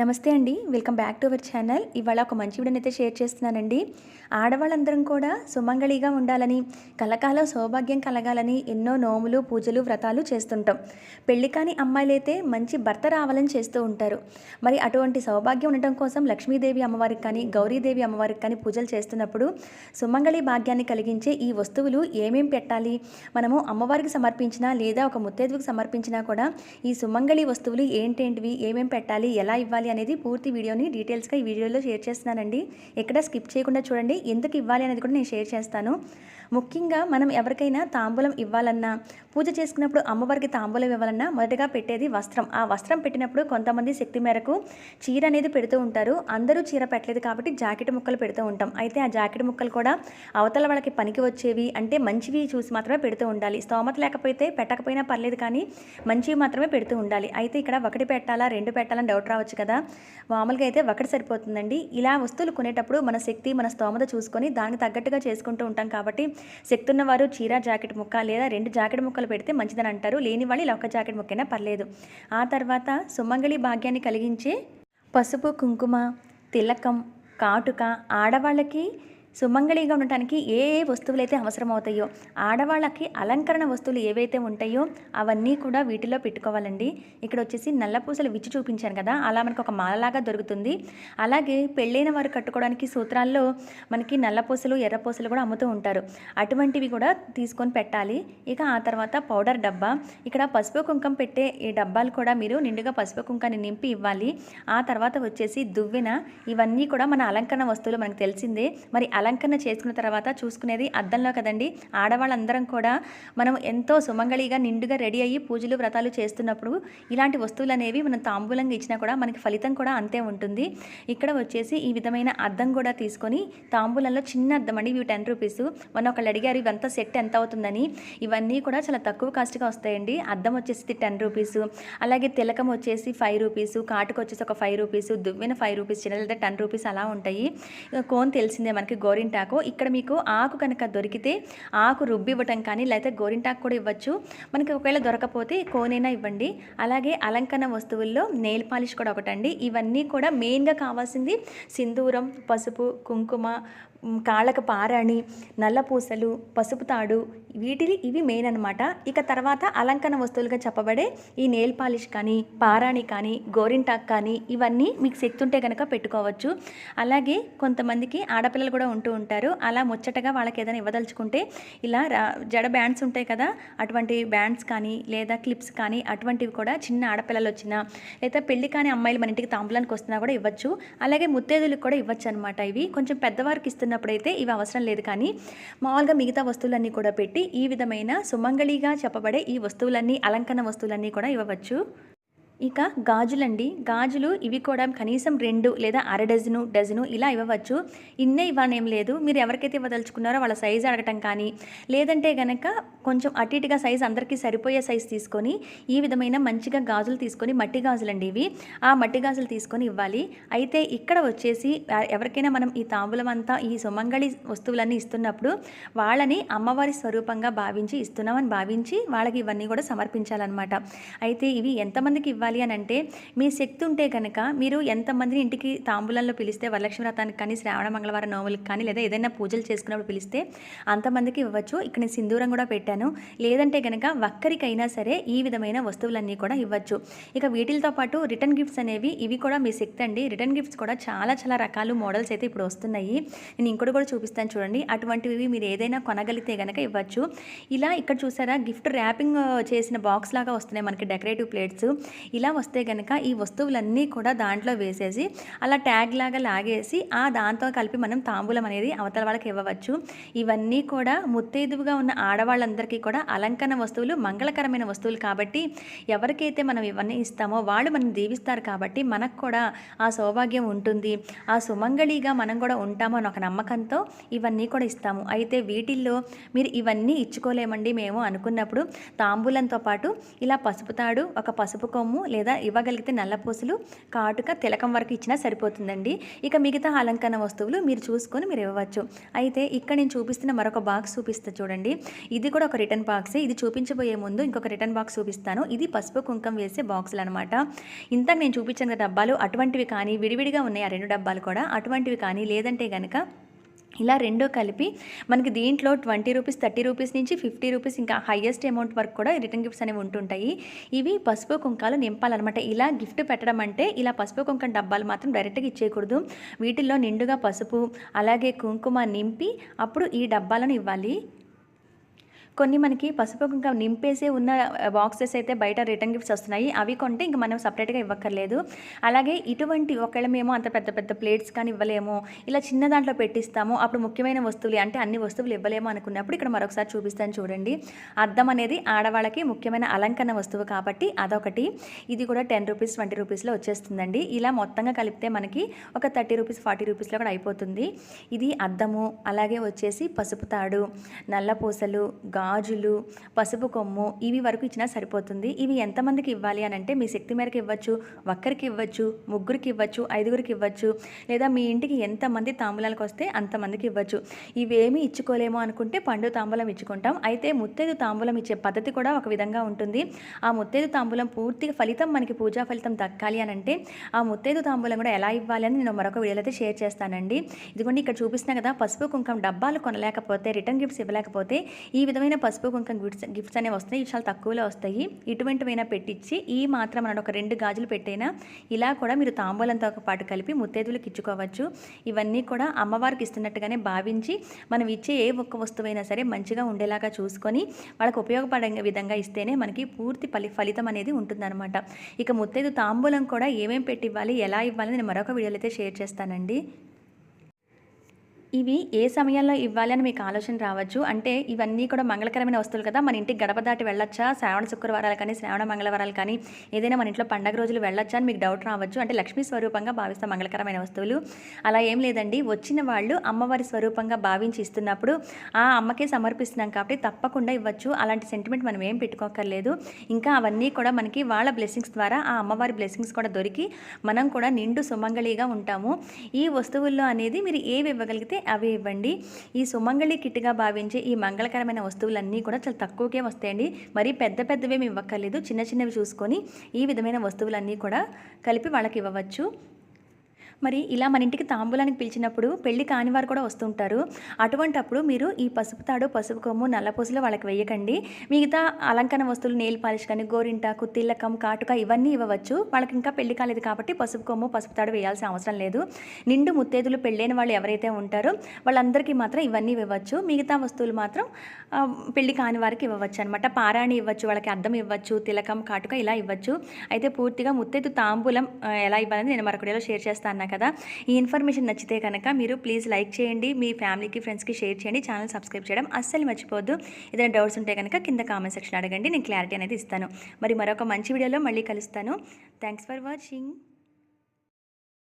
నమస్తే అండి. Welcome back to our channel. ఇవాళ ఒక మంచి వీడియోని అయితే షేర్ చేస్తున్నానండి. ఆడవాళ్ళందరం కూడా సుమంగళిగా ఉండాలని కలకాలం సౌభాగ్యం కలగాలని ఎన్నో నోములు పూజలు వ్రతాలు చేస్తుంటాం. పెళ్ళి కాని అమ్మాయిలైతే మంచి భర్త రావాలని చేస్తూ ఉంటారు. మరి అటువంటి సౌభాగ్యం ఉండటం కోసం లక్ష్మీదేవి అమ్మవారికి కానీ గౌరీదేవి అమ్మవారికి కానీ పూజలు చేస్తున్నప్పుడు సుమంగళి భాగ్యాన్ని కలిగించే ఈ వస్తువులు ఏమేం పెట్టాలి? మనము అమ్మవారికి సమర్పించినా లేదా ఒక ముత్తేదువుకి సమర్పించినా కూడా ఈ సుమంగళి వస్తువులు ఏంటేంటివి? ఏమేం పెట్టాలి? ఎలా ఇవ్వాలి? అనేది పూర్తి వీడియోని డీటెయిల్స్గా ఈ వీడియోలో షేర్ చేస్తున్నానండి. ఎక్కడ స్కిప్ చేయకుండా చూడండి. ఎందుకు ఇవ్వాలి అనేది కూడా నేను షేర్ చేస్తాను. ముఖ్యంగా మనం ఎవరికైనా తాంబూలం ఇవ్వాలన్నా పూజ చేసుకున్నప్పుడు అమ్మవారికి తాంబూలం ఇవ్వాలన్నా మొదటగా పెట్టేది వస్త్రం. ఆ వస్త్రం పెట్టినప్పుడు కొంతమంది శక్తి మేరకు చీర అనేది పెడుతూ ఉంటారు. అందరూ చీర పెట్టలేదు కాబట్టి జాకెట్ ముక్కలు పెడుతూ ఉంటాం. అయితే ఆ జాకెట్ ముక్కలు కూడా అవతల వాళ్ళకి పనికి వచ్చేవి అంటే మంచివి చూసి మాత్రమే పెడుతూ ఉండాలి. స్తోమత లేకపోతే పెట్టకపోయినా పర్లేదు కానీ మంచివి మాత్రమే పెడుతూ ఉండాలి. అయితే ఇక్కడ ఒకటి పెట్టాలా రెండు పెట్టాలని డౌట్ రావచ్చు కదా. మామూలుగా అయితే ఒకటి సరిపోతుందండి. ఇలా వస్తువులు కొనేటప్పుడు మన శక్తి మన స్తోమత చూసుకొని దానికి తగ్గట్టుగా చేసుకుంటూ ఉంటాం కాబట్టి శక్తి ఉన్నవారు చీర జాకెట్ ముక్క లేదా రెండు జాకెట్ ముక్కలు పెడితే మంచిదని అంటారు. లేని వాళ్ళు ఇలా ఒక జాకెట్ ముక్కైనా పర్లేదు. ఆ తర్వాత సుమంగళి భాగ్యాన్ని కలిగించే పసుపు కుంకుమ తిలకం కాటుక ఆడవాళ్ళకి సుమంగళిగా ఉండటానికి ఏ ఏ వస్తువులు అయితే అవసరమవుతాయో ఆడవాళ్ళకి అలంకరణ వస్తువులు ఏవైతే ఉంటాయో అవన్నీ కూడా వీటిలో పెట్టుకోవాలండి. ఇక్కడ వచ్చేసి నల్లపూసలు విచ్చి చూపించాను కదా అలా మనకు ఒక మాలలాగా దొరుకుతుంది. అలాగే పెళ్ళైన వారు కట్టుకోవడానికి సూత్రాల్లో మనకి నల్లపూసలు ఎర్రపూసలు కూడా అమ్ముతూ ఉంటారు. అటువంటివి కూడా తీసుకొని పెట్టాలి. ఇక ఆ తర్వాత పౌడర్ డబ్బా. ఇక్కడ పసుపు కుంకం పెట్టే ఈ డబ్బాలు కూడా మీరు నిండుగా పసుపు కుంకాన్ని నింపి ఇవ్వాలి. ఆ తర్వాత వచ్చేసి దువ్వెన. ఇవన్నీ కూడా మన అలంకరణ వస్తువులు మనకు తెలిసిందే. మరి అలా అలంకరణ చేసుకున్న తర్వాత చూసుకునేది అద్దంలో కదండి. ఆడవాళ్ళందరం కూడా మనం ఎంతో సుమంగళిగా నిండుగా రెడీ అయ్యి పూజలు వ్రతాలు చేస్తున్నప్పుడు ఇలాంటి వస్తువులు అనేవి మనం తాంబూలంగా ఇచ్చినా కూడా మనకి ఫలితం కూడా అంతే ఉంటుంది. ఇక్కడ వచ్చేసి ఈ విధమైన అద్దం కూడా తీసుకొని తాంబూలంలో చిన్న అద్దం అండి. ఇవి టెన్ రూపీస్. మన ఒకళ్ళు అడిగారు ఇవంతా సెట్ ఎంత అవుతుందని? ఇవన్నీ కూడా చాలా తక్కువ కాస్ట్గా వస్తాయండి. అద్దం వచ్చేసి టెన్ రూపీస్. అలాగే తిలకం వచ్చేసి ఫైవ్ రూపీస్. కాటుకు వచ్చేసి ఒక ఫైవ్ రూపీస్. దువ్వెన ఫైవ్ రూపీస్. చిన్న లేదా టెన్ రూపీస్ అలా ఉంటాయి. కోన్ తెలిసిందే మనకి గోరింటాకు. ఇక్కడ మీకు ఆకు కనుక దొరికితే ఆకు రుబ్బి ఇవ్వటం కానీ లేకపోతే గోరింటాకు కూడా ఇవ్వచ్చు. మనకి ఒకవేళ దొరకపోతే కోనైనా ఇవ్వండి. అలాగే అలంకరణ వస్తువుల్లో నెయిల్ పాలిష్ కూడా ఒకటండి. ఇవన్నీ కూడా మెయిన్గా కావాల్సింది సింధూరం పసుపు కుంకుమ కాళ్ళకు పారాణి నల్లపూసలు పసుపు తాడు వీటిని ఇవి మెయిన్ అనమాట ఇక తర్వాత అలంకరణ వస్తువులుగా చెప్పబడే ఈ నెయిల్ పాలిష్ కానీ పారాణి కానీ గోరింటాక్ కానీ ఇవన్నీ మీకు శక్తి ఉంటే కనుక పెట్టుకోవచ్చు. అలాగే కొంతమందికి ఆడపిల్లలు కూడా ఉంటూ ఉంటారు. అలా ముచ్చటగా వాళ్ళకి ఏదైనా ఇవ్వదలుచుకుంటే ఇలా రా- జడ బ్యాండ్స్ ఉంటాయి కదా అటువంటి బ్యాండ్స్ కానీ లేదా క్లిప్స్ కానీ అటువంటివి కూడా చిన్న ఆడపిల్లలు వచ్చినా లేదా పెళ్ళి కాని అమ్మాయిలు మన ఇంటికి తాంబులానికి వస్తున్నా కూడా ఇవ్వచ్చు. అలాగే ముత్తేదులకు కూడా ఇవ్వచ్చు అనమాట ఇవి. కొంచెం పెద్దవారికి అయితే ఇవి అవసరం లేదు. కానీ మామూలుగా మిగతా వస్తువులన్నీ కూడా పెట్టి ఈ విధమైన సుమంగళిగా చెప్పబడే ఈ వస్తువులన్నీ అలంకరణ వస్తువులన్నీ కూడా ఇవ్వవచ్చు. ఇక గాజులండి. గాజులు ఇవి కూడా కనీసం రెండు లేదా అర డజను డజను ఇలా ఇవ్వవచ్చు. ఇన్నే ఇవ్వనేం లేదు. మీరు ఎవరికైతే ఇవ్వదలుచుకున్నారో వాళ్ళ సైజు అడగటం కానీ లేదంటే గనక కొంచెం అటు ఇటుగా సైజు అందరికీ సరిపోయే సైజు తీసుకొని ఈ విధమైన మంచిగా గాజులు తీసుకొని మట్టి గాజులండి ఇవి. ఆ మట్టి గాజులు తీసుకొని ఇవ్వాలి. అయితే ఇక్కడ వచ్చేసి ఎవరికైనా మనం ఈ తాంబూలం అంతా ఈ సుమంగళి వస్తువులన్నీ ఇస్తున్నప్పుడు వాళ్ళని అమ్మవారి స్వరూపంగా భావించి ఇస్తున్నామని భావించి వాళ్ళకి ఇవన్నీ కూడా సమర్పించాలన్నమాట. అయితే ఇవి ఎంతమందికి ఇవ్వాలి? అని అంటే మీ శక్తి ఉంటే కనుక మీరు ఎంతమందిని ఇంటికి తాంబూలంలో పిలిస్తే వరలక్ష్మి వ్రతానికి కానీ శ్రావణ మంగళవారం నోములకు కానీ లేదా ఏదైనా పూజలు చేసుకున్నప్పుడు పిలిస్తే అంతమందికి ఇవ్వచ్చు. ఇక్కడ నేను సింధూరం కూడా పెట్టాను. లేదంటే కనుక ఒక్కరికైనా సరే ఈ విధమైన వస్తువులన్నీ కూడా ఇవ్వచ్చు. ఇక వీటితో పాటు రిటర్న్ గిఫ్ట్స్ అనేవి ఇవి కూడా మీ శక్తి అండి. రిటర్న్ గిఫ్ట్స్ కూడా చాలా చాలా రకాలు మోడల్స్ అయితే ఇప్పుడు వస్తున్నాయి. నేను ఇంకోటి కూడా చూపిస్తాను చూడండి. అటువంటివి మీరు ఏదైనా కొనగలిగితే కనుక ఇవ్వచ్చు. ఇలా ఇక్కడ చూసారా? గిఫ్ట్ ర్యాపింగ్ చేసిన బాక్స్ లాగా వస్తున్నాయి మనకి డెకరేటివ్ ప్లేట్స్. ఇలా వస్తే కనుక ఈ వస్తువులన్నీ కూడా దాంట్లో వేసేసి అలా ట్యాగ్ లాగా లాగేసి ఆ దాంతో కలిపి మనం తాంబూలం అనేది అవతల వాళ్ళకి ఇవ్వవచ్చు. ఇవన్నీ కూడా ముత్తైదువుగా ఉన్న ఆడవాళ్ళందరికీ కూడా అలంకరణ వస్తువులు మంగళకరమైన వస్తువులు కాబట్టి ఎవరికైతే మనం ఇవన్నీ ఇస్తామో వాళ్ళు మనం దీవిస్తారు కాబట్టి మనకు కూడా ఆ సౌభాగ్యం ఉంటుంది. ఆ సుమంగళిగా మనం కూడా ఉంటాము అని ఒక నమ్మకంతో ఇవన్నీ కూడా ఇస్తాము. అయితే వీటిల్లో మీరు ఇవన్నీ ఇచ్చుకోలేమండి మేము అనుకున్నప్పుడు. తాంబూలంతో పాటు ఇలా పసుపు తాడు ఒక పసుపు కొమ్ము లేదా ఇవ్వగలిగితే నల్ల పూసలు కాటుక తిలకం వరకు ఇచ్చినా సరిపోతుందండి. ఇక మిగతా అలంకరణ వస్తువులు మీరు చూసుకొని మీరు ఇవ్వవచ్చు. అయితే ఇక్కడ నేను చూపిస్తున్న మరొక బాక్స్ చూపిస్తా చూడండి. ఇది కూడా ఒక రిటర్న్ బాక్సే ఇది చూపించబోయే ముందు ఇంకొక రిటర్న్ బాక్స్ చూపిస్తాను. ఇది పసుపు కుంకం వేసే బాక్సులు అనమాట ఇంతకు నేను చూపించిన డబ్బాలు అటువంటివి కానీ విడివిడిగా ఉన్నాయి. ఆ రెండు డబ్బాలు కూడా అటువంటివి కానీ లేదంటే కనుక ఇలా రెండో కలిపి మనకి దీంట్లో ట్వంటీ రూపీస్ థర్టీ రూపీస్ నుంచి ఫిఫ్టీ రూపీస్ ఇంకా హైయెస్ట్ అమౌంట్ వరకు కూడా రిటర్న్ గిఫ్ట్స్ అనేవి ఉంటుంటాయి. ఇవి పసుపు కుంకాలు నింపాలన్నమాట. ఇలా గిఫ్ట్ పెట్టడం అంటే ఇలా పసుపు కుంకం డబ్బాలు మాత్రం డైరెక్ట్గా ఇచ్చేయకూడదు. వీటిల్లో నిండుగా పసుపు అలాగే కుంకుమ నింపి అప్పుడు ఈ డబ్బాలను ఇవ్వాలి. కొన్ని మనకి పసుపు ఇంకా నింపేసే ఉన్న బాక్సెస్ అయితే బయట రిటర్న్ గిఫ్ట్స్ వస్తున్నాయి. అవి కొంటే ఇంకా మనం సపరేట్గా ఇవ్వక్కర్లేదు. అలాగే ఇటువంటి ఒకవేళ మేము అంత పెద్ద పెద్ద ప్లేట్స్ కానీ ఇవ్వలేము ఇలా చిన్న దాంట్లో పెట్టిస్తాము అప్పుడు ముఖ్యమైన వస్తువులు అంటే అన్ని వస్తువులు ఇవ్వలేము అనుకున్నప్పుడు ఇక్కడ మరొకసారి చూపిస్తాను చూడండి. అద్దం అనేది ఆడవాళ్ళకి ముఖ్యమైన అలంకరణ వస్తువు కాబట్టి అదొకటి. ఇది కూడా టెన్ రూపీస్ ట్వంటీ రూపీస్లో వచ్చేస్తుందండి. ఇలా మొత్తంగా కలిపితే మనకి ఒక థర్టీ రూపీస్ ఫార్టీ రూపీస్లో కూడా అయిపోతుంది. ఇది అద్దము అలాగే వచ్చేసి పసుపు తాడు నల్ల పూసలు గాజులు పసుపు కొమ్ము ఇవి వరకు ఇచ్చినా సరిపోతుంది. ఇవి ఎంతమందికి ఇవ్వాలి అని అంటే మీ శక్తి మేరకు ఇవ్వచ్చు ఒక్కరికి ఇవ్వచ్చు ముగ్గురికి ఇవ్వచ్చు ఐదుగురికి ఇవ్వచ్చు లేదా మీ ఇంటికి ఎంతమంది తాంబూలాలకు వస్తే అంతమందికి ఇవ్వచ్చు. ఇవేమీ ఇచ్చుకోలేమో అనుకుంటే పండు తాంబూలం ఇచ్చుకుంటాం. అయితే ముత్తైదు తాంబూలం ఇచ్చే పద్ధతి కూడా ఒక విధంగా ఉంటుంది. ఆ ముత్తైదు తాంబూలం పూర్తిగా ఫలితం మనకి పూజా ఫలితం దక్కాలి అని అంటే ఆ ముత్తైదు తాంబూలం కూడా ఎలా ఇవ్వాలి అని నేను మరొక వీడియోలో అయితే షేర్ చేస్తానండి. ఇదిగోండి ఇక్కడ చూపిస్తున్నా కదా పసుపు కుంకం డబ్బాలు కొనలేకపోతే రిటర్న్ గిఫ్ట్స్ ఇవ్వలేకపోతే ఈ విధమైన పసుపు కుంకం గిఫ్ట్స్ గిఫ్ట్స్ అనేవి వస్తాయి ఇవి చాలా తక్కువలో వస్తాయి. ఇటువంటివైనా పెట్టించి ఈ మాత్రం అన్నాడు ఒక రెండు గాజులు పెట్టైనా ఇలా కూడా మీరు తాంబూలంతో పాటు కలిపి ముత్తేదులకు ఇచ్చుకోవచ్చు. ఇవన్నీ కూడా అమ్మవారికి ఇస్తున్నట్టుగానే భావించి మనం ఇచ్చే ఏ ఒక్క వస్తువైనా సరే మంచిగా ఉండేలాగా చూసుకొని వాళ్ళకి ఉపయోగపడే విధంగా ఇస్తేనే మనకి పూర్తి ఫలి ఫలితం అనేది ఉంటుందన్నమాట. ఇక ముత్తైదు తాంబూలం కూడా ఏమేమి పెట్టి ఇవ్వాలి ఎలా ఇవ్వాలి నేను మరొక వీడియోలో అయితే షేర్ చేస్తానండి. ఇవి ఏ సమయంలో ఇవ్వాలి అని మీకు ఆలోచన రావచ్చు? అంటే ఇవన్నీ కూడా మంగళకరమైన వస్తువులు కదా. మన ఇంటికి గడప దాటి వెళ్ళొచ్చా? శ్రావణ శుక్రవారాలు కానీ శ్రావణ మంగళవారాలు కానీ ఏదైనా మన ఇంట్లో పండగ రోజులు వెళ్ళొచ్చా అని మీకు డౌట్ రావచ్చు. అంటే లక్ష్మీ స్వరూపంగా భావిస్తాం మంగళకరమైన వస్తువులు. అలా ఏం లేదండి. వచ్చిన వాళ్ళు అమ్మవారి స్వరూపంగా భావించి ఇస్తున్నప్పుడు ఆ అమ్మకే సమర్పిస్తున్నాం కాబట్టి తప్పకుండా ఇవ్వచ్చు. అలాంటి సెంటిమెంట్ మనం ఏం పెట్టుకోకర్లేదు ఇంకా అవన్నీ కూడా మనకి వాళ్ళ బ్లెస్సింగ్స్ ద్వారా ఆ అమ్మవారి బ్లెస్సింగ్స్ కూడా దొరికి మనం కూడా నిండు సుమంగళిగా ఉంటాము. ఈ వస్తువుల్లో అనేది మీరు ఏవి ఇవ్వగలిగితే అవి ఇవ్వండి. ఈ సుమంగళి కిట్గా భావించే ఈ మంగళకరమైన వస్తువులన్నీ కూడా చాలా తక్కువకే వస్తాయండి. మరీ పెద్ద పెద్దవేమి ఇవ్వక్కర్లేదు. చిన్న చిన్నవి చూసుకొని ఈ విధమైన వస్తువులన్నీ కూడా కలిపి వాళ్ళకి ఇవ్వవచ్చు. మరి ఇలా మన ఇంటికి తాంబూలానికి పిలిచినప్పుడు పెళ్ళి కాని వారు కూడా వస్తుంటారు. అటువంటప్పుడు మీరు ఈ పసుపు తాడు పసుపు కొమ్ము నల్ల పూసలు వాళ్ళకి వేయకండి. మిగతా అలంకరణ వస్తువులు నెయిల్ పాలిష్ కానీ గోరింటాకు కుత్తిల్లకం కాటుక ఇవన్నీ ఇవ్వవచ్చు. వాళ్ళకి ఇంకా పెళ్ళి కాలేదు కాబట్టి పసుపు కొమ్ము పసుపు తాడు వేయాల్సిన అవసరం లేదు. నిండు ముత్తేదులు పెళ్ళైన వాళ్ళు ఎవరైతే ఉంటారో వాళ్ళందరికీ మాత్రం ఇవన్నీ ఇవ్వచ్చు మిగతా వస్తువులు మాత్రం పెళ్ళి కాని వారికి ఇవ్వవచ్చు అనమాట పారాణి ఇవ్వచ్చు వాళ్ళకి అద్దం ఇవ్వచ్చు తిలకం కాటుక ఇలా ఇవ్వచ్చు. అయితే పూర్తిగా ముత్తైదు తాంబూలం ఎలా ఇవ్వాలని నేను మరొక షేర్ చేస్తాను. కదా? ఈ ఇన్ఫర్మేషన్ నచ్చితే కనుక మీరు ప్లీజ్ లైక్ చేయండి మీ ఫ్యామిలీకి ఫ్రెండ్స్కి షేర్ చేయండి ఛానల్ సబ్స్క్రైబ్ చేయడం అస్సలు మర్చిపోవద్దు. ఏదైనా డౌట్స్ ఉంటే కనుక కింద కామెంట్ సెక్షన్ అడగండి నేను క్లారిటీ అనేది ఇస్తాను. మరి మరొక మంచి వీడియోలో మళ్ళీ కలుస్తాను. Thanks for watching.